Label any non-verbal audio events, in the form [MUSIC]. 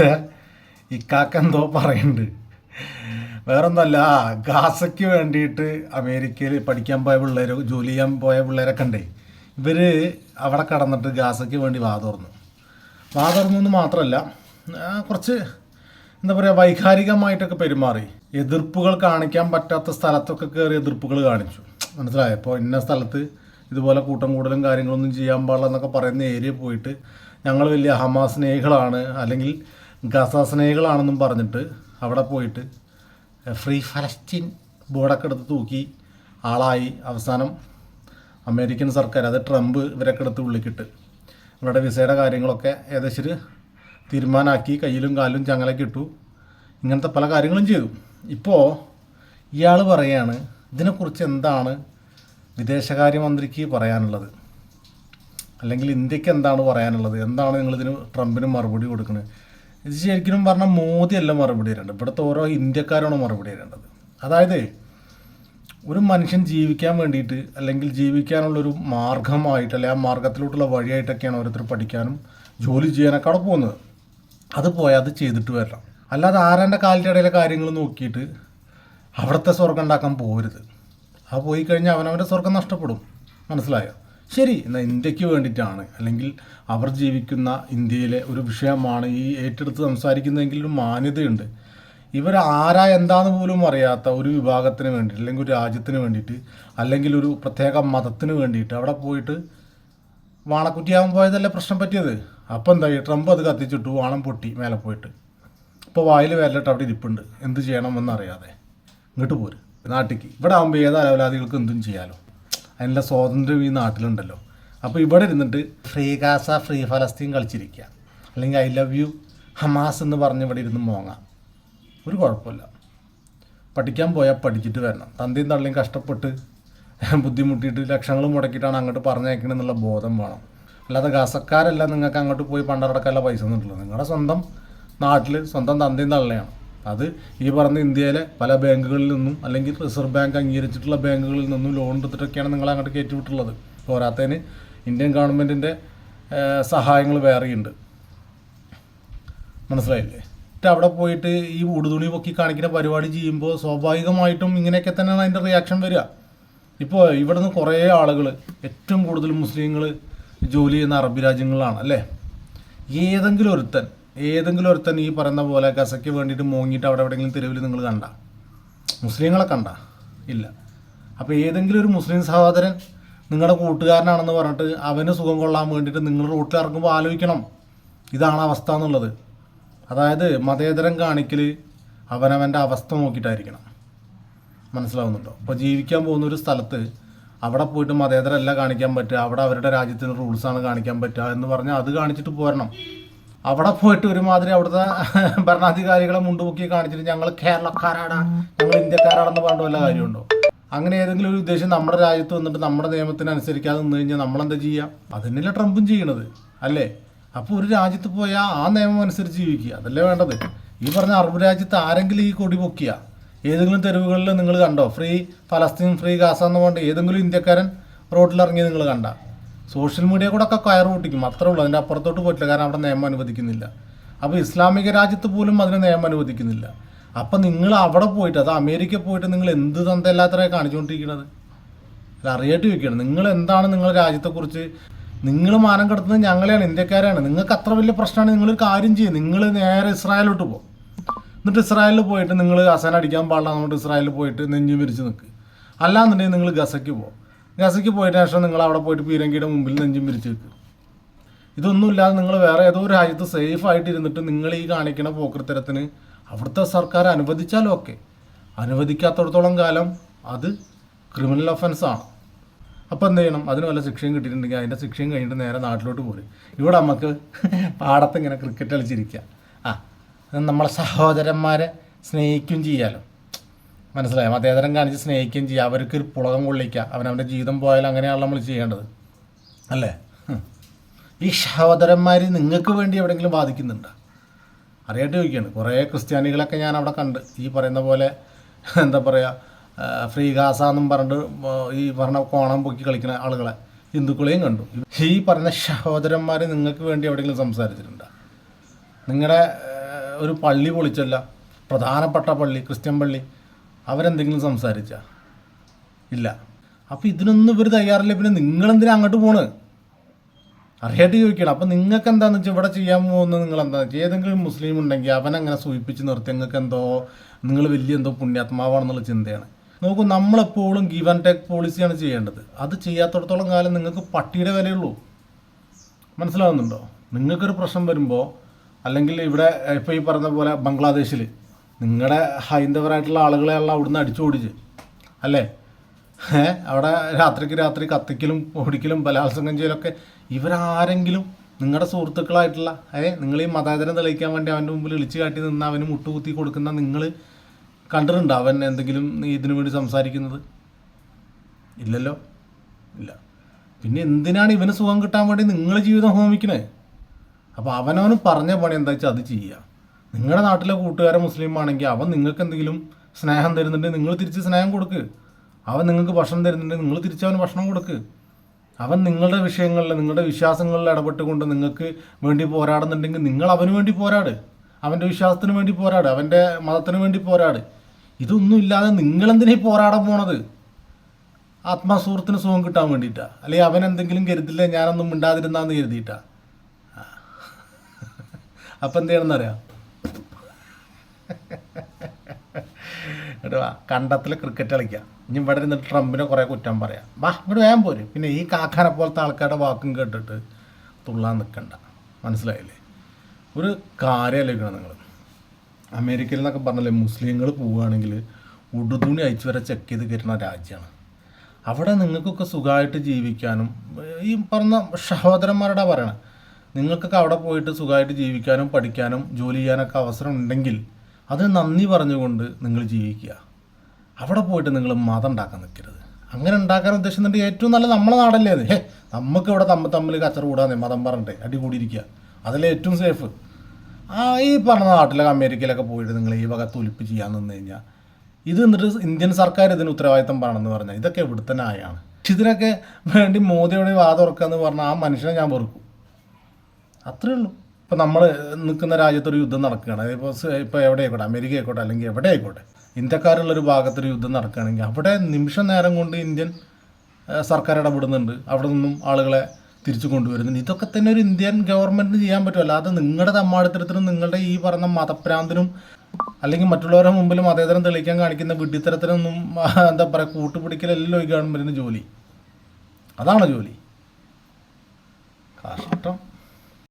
ഇവിടുത്തെ ഇക്കാക്ക എന്തോ പറയുന്നുണ്ട്. വേറൊന്നല്ല ഗാസയ്ക്ക് വേണ്ടിയിട്ട് അമേരിക്കയിൽ പഠിക്കാൻ പോയ പിള്ളേർ ജോലി ചെയ്യാൻ പോയ പിള്ളേരൊക്കെ ഉണ്ടേ. ഇവർ അവിടെ കടന്നിട്ട് ഗാസയ്ക്ക് വേണ്ടി വാതുറന്നു വാതുറന്നു എന്ന് മാത്രമല്ല കുറച്ച് എന്താ പറയുക വൈകാരികമായിട്ടൊക്കെ പെരുമാറി. എതിർപ്പുകൾ കാണിക്കാൻ പറ്റാത്ത സ്ഥലത്തൊക്കെ കയറി എതിർപ്പുകൾ കാണിച്ചു. മനസ്സിലായോ? ഇപ്പോൾ ഇന്ന സ്ഥലത്ത് ഇതുപോലെ കൂട്ടം കൂടലും കാര്യങ്ങളൊന്നും ചെയ്യാൻ പാടില്ല എന്നൊക്കെ പറയുന്ന ഏരിയ പോയിട്ട് ഞങ്ങൾ വലിയ ഹമാസ് സ്നേഹികളാണ്. അല്ലെങ്കിൽ ഗസ സ്നേഹികളാണെന്നും പറഞ്ഞിട്ട് അവിടെ പോയിട്ട് ഫ്രീ ഫലസ്തീൻ ബോർഡൊക്കെ എടുത്ത് തൂക്കി ആളായി. അവസാനം അമേരിക്കൻ സർക്കാർ അത് ട്രംപ് ഇവരൊക്കെ എടുത്ത് ഉള്ളിക്കിട്ട് ഇവരുടെ വിസയുടെ കാര്യങ്ങളൊക്കെ ഏകദേശം തീരുമാനമാക്കി കയ്യിലും കാലിലും ചങ്ങലൊക്കെ ഇട്ടു. ഇങ്ങനത്തെ പല കാര്യങ്ങളും ചെയ്തു. ഇപ്പോൾ ഇയാൾ പറയാണ് ഇതിനെക്കുറിച്ച് എന്താണ് വിദേശകാര്യമന്ത്രിക്ക് പറയാനുള്ളത്? അല്ലെങ്കിൽ ഇന്ത്യയ്ക്ക് എന്താണ് പറയാനുള്ളത്? എന്താണ് നിങ്ങളിതിന് ട്രംപിന് മറുപടി കൊടുക്കുന്നത് ഇത് ശരിക്കും പറഞ്ഞാൽ മോദിയല്ല മറുപടി തരേണ്ടത്. ഇവിടുത്തെ ഓരോ ഇന്ത്യക്കാരാണ് മറുപടി തരേണ്ടത്. അതായത് ഒരു മനുഷ്യൻ ജീവിക്കാൻ വേണ്ടിയിട്ട് അല്ലെങ്കിൽ ജീവിക്കാനുള്ളൊരു മാർഗമായിട്ട് അല്ലെങ്കിൽ ആ മാർഗത്തിലോട്ടുള്ള വഴിയായിട്ടൊക്കെയാണ് ഓരോരുത്തർ പഠിക്കാനും ജോലി ചെയ്യാനൊക്കെ അവിടെ പോകുന്നത്. അത് പോയാൽ അത് ചെയ്തിട്ട് വരണം. അല്ലാതെ ആരാന്റെ കാലിന്റെ ഇടയിലെ കാര്യങ്ങൾ നോക്കിയിട്ട് അവിടുത്തെ സ്വർഗം ഉണ്ടാക്കാൻ പോകരുത് ആ പോയി കഴിഞ്ഞാൽ അവനവന്റെ സ്വർഗം നഷ്ടപ്പെടും. മനസ്സിലായോ? ശരി എന്നാൽ ഇന്ത്യയ്ക്ക് വേണ്ടിയിട്ടാണ്. അല്ലെങ്കിൽ അവർ ജീവിക്കുന്ന ഇന്ത്യയിലെ ഒരു വിഷയമാണ് ഈ ഏറ്റെടുത്ത് സംസാരിക്കുന്നതെങ്കിൽ ഒരു മാന്യതയുണ്ട്. ഇവർ ആരാ എന്താന്ന് പോലും അറിയാത്ത ഒരു വിഭാഗത്തിന് വേണ്ടിയിട്ട് അല്ലെങ്കിൽ ഒരു രാജ്യത്തിന് വേണ്ടിയിട്ട് അല്ലെങ്കിൽ ഒരു പ്രത്യേക മതത്തിന് വേണ്ടിയിട്ട് അവിടെ പോയിട്ട് വാണക്കുറ്റിയാവാൻ പോയതല്ലേ പ്രശ്നം പറ്റിയത്? അപ്പം എന്താ ഈ ട്രംപ് അത് കത്തിച്ചിട്ടു വാണം പൊട്ടി മേലെ പോയിട്ട്. ഇപ്പോൾ വായിൽ വേലിട്ട് അവിടെ ഇരിപ്പുണ്ട്. എന്ത് ചെയ്യണമെന്നറിയാതെ. ഇങ്ങോട്ട് പോര്. നാട്ടിക്ക്. ഇവിടെ ആകുമ്പോൾ ഏത് അലവലാദികൾക്ക് എന്തും ചെയ്യാലോ. അതിനുള്ള സ്വാതന്ത്ര്യം ഈ നാട്ടിലുണ്ടല്ലോ. അപ്പോൾ ഇവിടെ ഇരുന്നിട്ട് ഫ്രീ ഗാസ ഫ്രീ ഫലസ്തീൻ കളിച്ചിരിക്കുക അല്ലെങ്കിൽ ഐ ലവ് യു ഹമാസ് എന്ന് പറഞ്ഞ് ഇവിടെ ഇരുന്ന് മോങ്ങാം. ഒരു കുഴപ്പമില്ല. പഠിക്കാൻ പോയാൽ പഠിച്ചിട്ട് വരണം. തന്തയും തള്ളിയും കഷ്ടപ്പെട്ട് ബുദ്ധിമുട്ടിയിട്ട് ലക്ഷങ്ങൾ മുടക്കിയിട്ടാണ് അങ്ങോട്ട് പറഞ്ഞയക്കണമെന്നുള്ള ബോധം വേണം. അല്ലാതെ ഗാസക്കാരല്ല നിങ്ങൾക്ക് അങ്ങോട്ട് പോയി പണ്ടടക്കാനുള്ള പൈസ ഒന്നും നിങ്ങളുടെ സ്വന്തം നാട്ടിൽ സ്വന്തം തന്തയും തള്ളയാണ്. അത് ഈ പറഞ്ഞ ഇന്ത്യയിലെ പല ബാങ്കുകളിൽ നിന്നും അല്ലെങ്കിൽ റിസർവ് ബാങ്ക് അംഗീകരിച്ചിട്ടുള്ള ബാങ്കുകളിൽ നിന്നും ലോൺ എടുത്തിട്ടൊക്കെയാണ് നിങ്ങൾ അങ്ങോട്ട് കയറ്റിവിട്ടുള്ളത്. പോരാത്തതിന് ഇന്ത്യൻ ഗവൺമെന്റിന്റെ സഹായങ്ങൾ വേറെയുണ്ട്. മനസ്സിലായില്ലേ? എന്നിട്ട് അവിടെ പോയിട്ട് ഈ ഉടുതുണി പൊക്കി കാണിക്കുന്ന പരിപാടി ചെയ്യുമ്പോൾ സ്വാഭാവികമായിട്ടും ഇങ്ങനെയൊക്കെ തന്നെയാണ് അതിന്റെ റിയാക്ഷൻ വരിക. ഇപ്പോൾ ഇവിടുന്ന് കുറേ ആളുകൾ ഏറ്റവും കൂടുതൽ മുസ്ലിങ്ങൾ ജോലി ചെയ്യുന്ന അറബി രാജ്യങ്ങളാണ് അല്ലേ? ഏതെങ്കിലും ഒരുത്തൻ ഏതെങ്കിലും ഒരുത്തൻ ഈ പറയുന്ന പോലെ ഗസയ്ക്ക് വേണ്ടിയിട്ട് മോങ്ങിയിട്ട് അവിടെ എവിടെയെങ്കിലും തെരുവിൽ നിങ്ങൾ കണ്ട? മുസ്ലിങ്ങളെ കണ്ട? ഇല്ല. അപ്പോൾ ഏതെങ്കിലും ഒരു മുസ്ലിം സഹോദരൻ നിങ്ങളുടെ കൂട്ടുകാരനാണെന്ന് പറഞ്ഞിട്ട് അവന് സുഖം കൊള്ളാൻ വേണ്ടിയിട്ട് നിങ്ങൾ റൂട്ടിൽ ഇറങ്ങുമ്പോൾ ആലോചിക്കണം. ഇതാണ് അവസ്ഥ എന്നുള്ളത്. അതായത് മതേതരം കാണിക്കൽ അവനവന്റെ അവസ്ഥ നോക്കിയിട്ടായിരിക്കണം. മനസ്സിലാവുന്നുണ്ടോ? അപ്പോൾ ജീവിക്കാൻ പോകുന്ന ഒരു സ്ഥലത്ത് അവിടെ പോയിട്ട് മതേതരമല്ല കാണിക്കാൻ പറ്റുക അവിടെ അവരുടെ രാജ്യത്തിന്റെ റൂൾസാണ് കാണിക്കാൻ പറ്റുക എന്ന് പറഞ്ഞാൽ അത് കാണിച്ചിട്ട് പോരണം. അവിടെ പോയിട്ട് ഒരുമാതിരി അവിടുത്തെ [LAUGHS] ഭരണാധികാരികളെ മുണ്ടുപൊക്കി കാണിച്ചിട്ട് ഞങ്ങൾ കേരളക്കാരാടാ ഞങ്ങൾ ഇന്ത്യക്കാരാണെന്ന് പറഞ്ഞ വല്ല കാര്യമുണ്ടോ? അങ്ങനെ ഏതെങ്കിലും ഒരു ഉദ്ദേശം നമ്മുടെ രാജ്യത്ത് വന്നിട്ട് നമ്മുടെ നിയമത്തിനനുസരിക്കാതെ നിന്ന് കഴിഞ്ഞാൽ നമ്മളെന്താ ചെയ്യുക അതന്നെയല്ലേ ട്രംപും ചെയ്യണത് അല്ലേ? അപ്പോൾ ഒരു രാജ്യത്ത് പോയാൽ ആ നിയമം അനുസരിച്ച് ജീവിക്കുക അതല്ലേ വേണ്ടത്? ഈ പറഞ്ഞ അറബ് രാജ്യത്ത് ആരെങ്കിലും ഈ കൊടി പൊക്കിയ? ഏതെങ്കിലും തെരുവുകളിൽ നിങ്ങൾ കണ്ടോ? ഫ്രീ ഫലസ്തീൻ ഫ്രീ ഗാസ എന്ന് പറഞ്ഞിട്ട് ഏതെങ്കിലും ഇന്ത്യക്കാരൻ റോഡിലിറങ്ങി നിങ്ങൾ കണ്ട? സോഷ്യൽ മീഡിയ കൂടെ ഒക്കെ കയറ് പൊട്ടിക്കും അത്രേ ഉള്ളൂ. അതിന്റെ അപ്പുറത്തോട്ട് പോയിട്ടില്ല. കാരണം അവിടെ നിയമം അനുവദിക്കുന്നില്ല. അപ്പോൾ ഇസ്ലാമിക രാജ്യത്ത് പോലും അതിന് നിയമം അനുവദിക്കുന്നില്ല. അപ്പം നിങ്ങൾ അവിടെ പോയിട്ട് അത് അമേരിക്ക പോയിട്ട് നിങ്ങൾ എന്ത് തന്തല്ലാത്തരെ കാണിച്ചുകൊണ്ടിരിക്കുന്നത് അല്ല അറിയാട്ട് ചോദിക്കുകയാണ്. നിങ്ങൾ എന്താണ് നിങ്ങളുടെ രാജ്യത്തെക്കുറിച്ച് നിങ്ങൾ മാനം കടത്തുന്നത് ഞങ്ങളെയാണ് ഇന്ത്യക്കാരാണ്. നിങ്ങൾക്ക് അത്ര വലിയ പ്രശ്നമാണ്. നിങ്ങൾ കാര്യം ചെയ്യും. നിങ്ങൾ നേരെ ഇസ്രായേലോട്ട് പോകും എന്നിട്ട് ഇസ്രായേലിൽ പോയിട്ട് നിങ്ങൾ ഹസൻ അടിക്കാൻ പാടില്ല. എന്നിട്ട് ഇസ്രായേലിൽ പോയിട്ട് നെഞ്ചു വിരിച്ച് നിൽക്കുക അല്ലാന്നുണ്ടെങ്കിൽ നിങ്ങൾ ഗസയ്ക്ക് പോകും ഗസയ്ക്ക് പോയിട്ട് ശേഷം നിങ്ങൾ അവിടെ പോയിട്ട് പീരങ്കിയുടെ മുമ്പിൽ നെഞ്ചും വിരിച്ച് വെക്കും ഇതൊന്നുമില്ലാതെ നിങ്ങൾ വേറെ ഏതോ ഒരു രാജ്യത്ത് സേഫ് ആയിട്ട് ഇരുന്നിട്ട് നിങ്ങൾ ഈ കാണിക്കുന്ന പോക്കൃത്തരത്തിന് അവിടുത്തെ സർക്കാർ അനുവദിച്ചാലും ഓക്കെ അനുവദിക്കാത്തടത്തോളം കാലം അത് ക്രിമിനൽ ഒഫൻസാണ് അപ്പോൾ എന്ത് ചെയ്യണം? അതിന് വല്ല ശിക്ഷയും കിട്ടിയിട്ടുണ്ടെങ്കിൽ അതിന്റെ ശിക്ഷയും കഴിഞ്ഞിട്ട് നേരെ നാട്ടിലോട്ട് പോരും. ഇവിടെ നമുക്ക് പാടത്ത് ഇങ്ങനെ ക്രിക്കറ്റ് കളിച്ചിരിക്കുക ആ നമ്മളെ സഹോദരന്മാരെ സ്നേഹിക്കുകയും ചെയ്യാലോ. മനസ്സിലായോ. മതേതരം കാണിച്ച് സ്നേഹിക്കുകയും ചെയ്യുക അവർക്ക് ഒരു പുളകം കൊള്ളിക്കുക. അവനവന്റെ ജീവിതം പോയാൽ അങ്ങനെയാണല്ലോ നമ്മൾ ചെയ്യേണ്ടത്. അല്ലേ. ഈ സഹോദരന്മാർ നിങ്ങൾക്ക് വേണ്ടി എവിടെയെങ്കിലും ബാധിക്കുന്നുണ്ടോ അറിയാട്ട് ചോദിക്കുകയാണ്. കുറേ ക്രിസ്ത്യാനികളൊക്കെ ഞാൻ അവിടെ കണ്ട്. ഈ പറയുന്ന പോലെ എന്താ പറയുക ഫ്രീ ഗാസ എന്നും പറഞ്ഞിട്ട് ഈ പറഞ്ഞ കോണം പൊക്കി കളിക്കുന്ന ആളുകളെ ഹിന്ദുക്കളെയും കണ്ടു. ഈ പറഞ്ഞ സഹോദരന്മാർ നിങ്ങൾക്ക് വേണ്ടി എവിടെയെങ്കിലും സംസാരിച്ചിട്ടുണ്ടോ? നിങ്ങളുടെ ഒരു പള്ളി പൊളിച്ചല്ല പ്രധാനപ്പെട്ട പള്ളി ക്രിസ്ത്യൻ പള്ളി അവരെന്തെങ്കിലും സംസാരിച്ച? ഇല്ല. അപ്പോൾ ഇതിനൊന്നും ഇവർ തയ്യാറില്ല. പിന്നെ നിങ്ങളെന്തിനാ അങ്ങോട്ട് പോണ്? അറിയായിട്ട് ചോദിക്കണം അപ്പം നിങ്ങൾക്ക് എന്താണെന്ന് വെച്ചാൽ ഇവിടെ ചെയ്യാൻ പോകുന്നത് നിങ്ങൾ എന്താ വെച്ചാൽ ഏതെങ്കിലും മുസ്ലിം ഉണ്ടെങ്കിൽ അവൻ അങ്ങനെ സൂചിപ്പിച്ച് നിർത്തി. നിങ്ങൾക്ക് എന്തോ നിങ്ങൾ വലിയ എന്തോ പുണ്യാത്മാവാണെന്നുള്ള ചിന്തയാണ്. നോക്കൂ നമ്മളെപ്പോഴും ഗീവ് ആൻഡ് ടേക്ക് പോളിസിയാണ് ചെയ്യേണ്ടത്. അത് ചെയ്യാത്തടത്തോളം കാലം നിങ്ങൾക്ക് പട്ടിയുടെ വിലയുള്ളൂ. മനസ്സിലാവുന്നുണ്ടോ? നിങ്ങൾക്കൊരു പ്രശ്നം വരുമ്പോൾ അല്ലെങ്കിൽ ഇവിടെ ഇപ്പോൾ ഈ പറഞ്ഞ പോലെ ബംഗ്ലാദേശിൽ നിങ്ങളുടെ ഹൈന്ദവരായിട്ടുള്ള ആളുകളെയുള്ള അവിടുന്ന് അടിച്ചു ഓടിച്ച് അല്ലേ? അവിടെ രാത്രിക്ക് രാത്രി കത്തിക്കലും ഓടിക്കലും ബലാത്സംഗം ചെയ്യലൊക്കെ ഇവരാരെങ്കിലും നിങ്ങളുടെ സുഹൃത്തുക്കളായിട്ടുള്ള ഏ? നിങ്ങൾ ഈ മതാചരം തെളിയിക്കാൻ വേണ്ടി അവന്റെ മുമ്പിൽ ഇളിച്ചു കാട്ടി നിന്ന് അവന് മുട്ടുകുത്തി കൊടുക്കുന്ന നിങ്ങൾ കണ്ടിട്ടുണ്ടോ അവൻ എന്തെങ്കിലും ഇതിനു വേണ്ടി സംസാരിക്കുന്നത്? ഇല്ലല്ലോ? ഇല്ല. പിന്നെ എന്തിനാണ് ഇവന് സുഖം കിട്ടാൻ വേണ്ടി നിങ്ങൾ ജീവിതം ഹോമിക്കണേ? അപ്പോൾ അവനവന് പറഞ്ഞ പണി എന്താ വെച്ചാൽ അത് ചെയ്യുക നിങ്ങളുടെ നാട്ടിലെ കൂട്ടുകാരൻ മുസ്ലിം ആണെങ്കിൽ അവൻ നിങ്ങൾക്ക് എന്തെങ്കിലും സ്നേഹം തരുന്നുണ്ടെങ്കിൽ നിങ്ങൾ തിരിച്ച് സ്നേഹം കൊടുക്ക്. അവൻ നിങ്ങൾക്ക് ഭക്ഷണം തരുന്നുണ്ടെങ്കിൽ നിങ്ങൾ തിരിച്ച് അവന് ഭക്ഷണം കൊടുക്ക്. അവൻ നിങ്ങളുടെ വിഷയങ്ങളിൽ നിങ്ങളുടെ വിശ്വാസങ്ങളിൽ ഇടപെട്ടുകൊണ്ട് നിങ്ങൾക്ക് വേണ്ടി പോരാടുന്നുണ്ടെങ്കിൽ നിങ്ങൾ അവന് വേണ്ടി പോരാട്. അവന്റെ വിശ്വാസത്തിന് വേണ്ടി പോരാട്. അവന്റെ മതത്തിന് വേണ്ടി പോരാട്. ഇതൊന്നും ഇല്ലാതെ നിങ്ങളെന്തിനാ ഈ പോരാടാൻ പോണത്? ആത്മാസുഹൃത്തിന് സുഖം കിട്ടാൻ വേണ്ടിയിട്ടാണ് അല്ലെങ്കിൽ അവൻ എന്തെങ്കിലും കരുതില്ല ഞാനൊന്നും മിണ്ടാതിരുന്നാന്ന് കരുതിയിട്ടാണ് അപ്പം എന്ത് ചെയ്യണമെന്ന് അറിയാം കണ്ടത്തിൽ ക്രിക്കറ്റ് കളിക്കാം. ഇനി ഇവിടെ ഇരുന്നിട്ട് ട്രംപിനെ കുറേ കുറ്റം പറയാം. വാ ഇവിടെ വേഗം പോരും. പിന്നെ ഈ കാക്കാനെ പോലത്തെ ആൾക്കാരുടെ വാക്കും കേട്ടിട്ട് തുള്ളാൻ നിൽക്കണ്ട മനസ്സിലായില്ലേ? ഒരു കാര്യം ആലോചിക്കണം നിങ്ങൾ അമേരിക്കയിൽ നിന്നൊക്കെ പറഞ്ഞല്ലേ മുസ്ലിങ്ങൾ പോവുകയാണെങ്കിൽ ഉടുതുണി അയച്ചു വരെ ചെക്ക് ചെയ്ത് കയറ്റുന്ന രാജ്യമാണ് അവിടെ നിങ്ങൾക്കൊക്കെ സുഖമായിട്ട് ജീവിക്കാനും ഈ പറഞ്ഞ സഹോദരന്മാരുടെ പറയണം നിങ്ങൾക്കൊക്കെ അവിടെ പോയിട്ട് സുഖമായിട്ട് ജീവിക്കാനും പഠിക്കാനും ജോലി ചെയ്യാനൊക്കെ അവസരം ഉണ്ടെങ്കിൽ അതിന് നന്ദി പറഞ്ഞുകൊണ്ട് നിങ്ങൾ ജീവിക്കുക. അവിടെ പോയിട്ട് നിങ്ങൾ മതം ഉണ്ടാക്കാൻ നിൽക്കരുത്. അങ്ങനെ ഉണ്ടാക്കാൻ ഉദ്ദേശിക്കുന്നുണ്ട് ഏറ്റവും നല്ല നമ്മളെ നാടല്ലേ അത്? ഹേ നമുക്ക് ഇവിടെ തമ്മിൽ തമ്മിൽ കച്ചറ കൂടാതെ മതം പറഞ്ഞിട്ട് അടി കൂടിയിരിക്കുക. അതല്ലേ ഏറ്റവും സേഫ് ആ ഈ പറഞ്ഞ നാട്ടിലൊക്കെ അമേരിക്കയിലൊക്കെ പോയിട്ട് നിങ്ങൾ ഈ വക തൊലിപ്പ് ചെയ്യാൻ നിന്ന് കഴിഞ്ഞാൽ ഇത് എന്നിട്ട് ഇന്ത്യൻ സർക്കാർ ഇതിന് ഉത്തരവാദിത്തം പറയണമെന്ന് പറഞ്ഞാൽ ഇതൊക്കെ ഇവിടുത്തെ ന്യായമാണ്. ഇതിനൊക്കെ വേണ്ടി മോദിയോട് വാദം ഉറക്കുക എന്ന് പറഞ്ഞാൽ ആ മനുഷ്യനെ ഞാൻ വെറുക്കും. അത്രേ ഉള്ളൂ. ഇപ്പം നമ്മൾ നിൽക്കുന്ന രാജ്യത്തൊരു യുദ്ധം നടക്കുകയാണ്. ഇപ്പോൾ ഇപ്പോൾ എവിടെ ആയിക്കോട്ടെ അമേരിക്ക ആയിക്കോട്ടെ അല്ലെങ്കിൽ എവിടെ ആയിക്കോട്ടെ? ഇന്ത്യക്കാരുള്ളൊരു ഭാഗത്തൊരു യുദ്ധം നടക്കുകയാണെങ്കിൽ അവിടെ നിമിഷ നേരം കൊണ്ട് ഇന്ത്യൻ സർക്കാർ ഇടപെടുന്നുണ്ട്. അവിടെ നിന്നും ആളുകളെ തിരിച്ചു കൊണ്ടുവരുന്നുണ്ട്. ഇതൊക്കെ തന്നെ ഒരു ഇന്ത്യൻ ഗവൺമെന്റിന് ചെയ്യാൻ പറ്റും. അല്ലാതെ നിങ്ങളുടെ തമ്മാടിത്തരത്തിനും നിങ്ങളുടെ ഈ പറഞ്ഞ മതഭ്രാന്തിനും അല്ലെങ്കിൽ മറ്റുള്ളവരുടെ മുമ്പിൽ മതേതരം തെളിയിക്കാൻ കാണിക്കുന്ന വിഡ്ഢിത്തരത്തിനൊന്നും എന്താ പറയുക കൂട്ടുപിടിക്കലല്ലോ ഈ ഗവൺമെന്റിന് ജോലി. അതാണ് ജോലി. കഷ്ടം.